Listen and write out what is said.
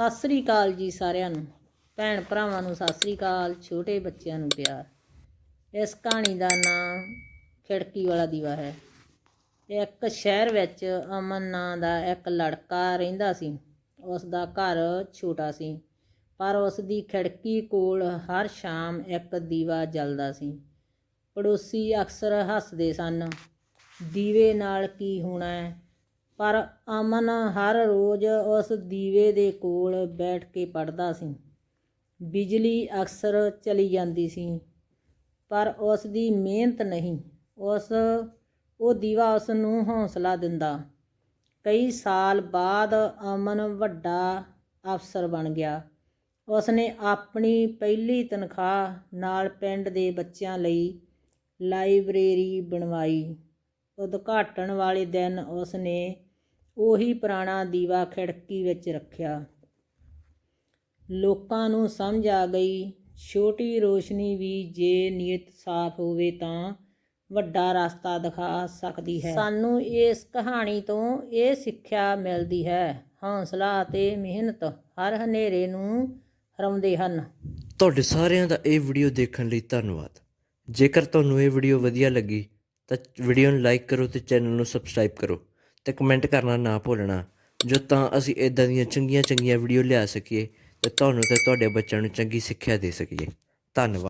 ਸਤਿ ਸ੍ਰੀ ਅਕਾਲ ਜੀ ਸਾਰਿਆਂ ਨੂੰ। ਭੈਣ ਭਰਾਵਾਂ ਨੂੰ ਸਤਿ ਸ੍ਰੀ ਅਕਾਲ, ਛੋਟੇ ਬੱਚਿਆਂ ਨੂੰ ਪਿਆਰ। ਇਸ ਕਹਾਣੀ ਦਾ ਨਾਮ ਖਿੜਕੀ ਵਾਲਾ ਦੀਵਾ ਹੈ। ਇੱਕ ਸ਼ਹਿਰ ਵਿੱਚ ਅਮਨ ਨਾਂ ਦਾ ਇੱਕ ਲੜਕਾ ਰਹਿੰਦਾ ਸੀ। ਉਸ ਦਾ ਘਰ ਛੋਟਾ ਸੀ, ਪਰ ਉਸ ਦੀ ਖਿੜਕੀ ਕੋਲ ਹਰ ਸ਼ਾਮ ਇੱਕ ਦੀਵਾ ਜਲਦਾ ਸੀ। ਪੜੋਸੀ ਅਕਸਰ ਹੱਸਦੇ ਸਨ, ਦੀਵੇ ਨਾਲ ਕੀ ਹੋਣਾ ਹੈ? ਪਰ ਅਮਨ ਹਰ ਰੋਜ਼ ਉਸ ਦੀਵੇ ਦੇ ਕੋਲ ਬੈਠ ਕੇ ਪੜ੍ਹਦਾ ਸੀ। ਬਿਜਲੀ ਅਕਸਰ ਚਲੀ ਜਾਂਦੀ ਸੀ, ਪਰ ਉਸ ਦੀ ਮਿਹਨਤ ਨਹੀਂ। ਉਸ, ਉਹ ਦੀਵਾ ਉਸ ਨੂੰ ਹੌਸਲਾ ਦਿੰਦਾ। ਕਈ ਸਾਲ ਬਾਅਦ ਅਮਨ ਵੱਡਾ ਅਫਸਰ ਬਣ ਗਿਆ। ਉਸ ਨੇ ਆਪਣੀ ਪਹਿਲੀ ਤਨਖਾਹ ਨਾਲ ਪਿੰਡ ਦੇ ਬੱਚਿਆਂ ਲਈ ਲਾਇਬ੍ਰੇਰੀ ਬਣਵਾਈ। ਉਦਘਾਟਨ ਵਾਲੇ ਦਿਨ ਉਸ ਨੇ ਉਹੀ ਪੁਰਾਣਾ ਦੀਵਾ ਖਿੜਕੀ ਵਿੱਚ ਰੱਖਿਆ। ਲੋਕਾਂ ਨੂੰ ਸਮਝ ਆ ਗਈ, ਛੋਟੀ ਰੋਸ਼ਨੀ ਵੀ ਜੇ ਨੀਅਤ ਸਾਫ਼ ਹੋਵੇ ਤਾਂ ਵੱਡਾ ਰਸਤਾ ਦਿਖਾ ਸਕਦੀ ਹੈ। ਸਾਨੂੰ ਇਸ ਕਹਾਣੀ ਤੋਂ ਇਹ ਸਿੱਖਿਆ ਮਿਲਦੀ ਹੈ, ਹੌਸਲਾ ਅਤੇ ਮਿਹਨਤ ਹਰ ਹਨੇਰੇ ਨੂੰ ਹਰਾਉਂਦੇ ਹਨ। ਤੁਹਾਡੇ ਸਾਰਿਆਂ ਦਾ ਇਹ ਵੀਡੀਓ ਦੇਖਣ ਲਈ ਧੰਨਵਾਦ। ਜੇਕਰ ਤੁਹਾਨੂੰ ਇਹ ਵੀਡੀਓ ਵਧੀਆ ਲੱਗੀ ਤਾਂ ਵੀਡੀਓ ਨੂੰ ਲਾਈਕ ਕਰੋ ਤੇ ਚੈਨਲ ਨੂੰ ਸਬਸਕ੍ਰਾਈਬ ਕਰੋ। ਅਤੇ ਕਮੈਂਟ ਕਰਨਾ ਨਾ ਭੁੱਲਣਾ। ਜੋ ਤਾਂ ਅਸੀਂ ਇਦਾਂ ਦੀਆਂ ਚੰਗੀਆਂ ਚੰਗੀਆਂ ਵੀਡੀਓ ਲਿਆ ਸਕੀਏ ਅਤੇ ਤੁਹਾਨੂੰ ਅਤੇ ਤੁਹਾਡੇ ਬੱਚਿਆਂ ਨੂੰ ਚੰਗੀ ਸਿੱਖਿਆ ਦੇ ਸਕੀਏ। ਧੰਨਵਾਦ।